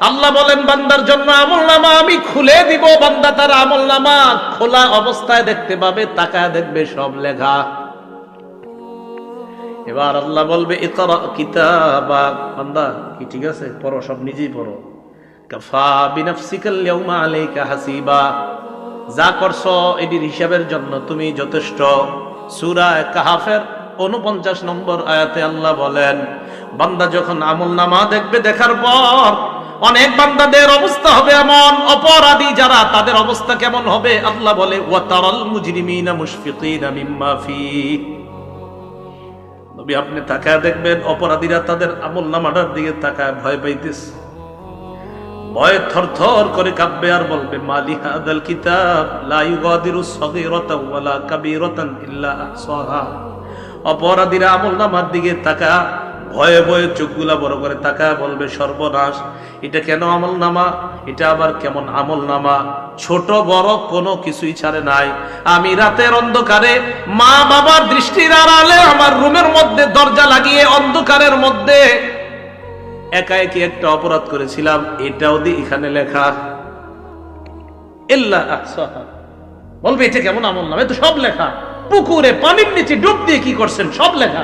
আল্লাহ বলেন, বান্দার জন্য আমল নামা আমি খুলে দিব। বান্দা তার আমল নামা খোলা অবস্থায় দেখতে পাবে, তাকায় দেখবে সব লেখা। এবার আল্লাহ বলবে, ইকরা কিতাবা। বান্দা, কি ঠিক আছে? পড়ো, সব নিজেই পড়ো। কাফা বিনাফসিকাল ইয়াউমা আলাইকা হাসিবা। যা করছ, এটির হিসাবের জন্য তুমি যথেষ্ট। সূরা কাহাফের উনপঞ্চাশ নম্বর আয়াতে আল্লাহ বলেন, বান্দা যখন আমল নামা দেখবে, দেখার পর অনেক বান্দাদের অবস্থা হবে এমন, অপরাধী যারা, তাদের অবস্থা কেমন হবে? আল্লাহ বলে ওয়াতারাল মুজরিমিনা মুশফিকিনা মিম্মা ফি। নবী, আপনি তাকায় দেখবেন, অপরাধীরা তাদের আমল নামাটার দিকে তাকায়, ভয় পাইতেছে। ভয়ে থরথর করে কাঁপবে আর বলবে, মালি হাদাল কিতাব, লা ইউগাদিরু সগীরাতাও ওয়ালা কাবীরাতান ইল্লা আহসাহা। অপরাধীরা আমল নামার দিকে তাকা ভয়ে ভয়ে চোখগুলা বড় করে তাকা বলবে, সর্বনাশ, এটা কেন আমল নামা এটা আবার কেমন আমল নামা ছোট, বড় কোনো কিছুই ছাড়ে নাই। আমি রাতের অন্ধকারে মা বাবার দৃষ্টির আড়ালে আমার রুমের মধ্যে দরজা লাগিয়ে অন্ধকারের মধ্যে একা একই একটা অপরাধ করেছিলাম? এটাও দি এখানে লেখা। আহসাহা। বলবে, এটা কেমন আমল নামে তো সব লেখা। পুকুরে পানির নিচে ডুব দিয়ে কি করছেন? সব লেখা।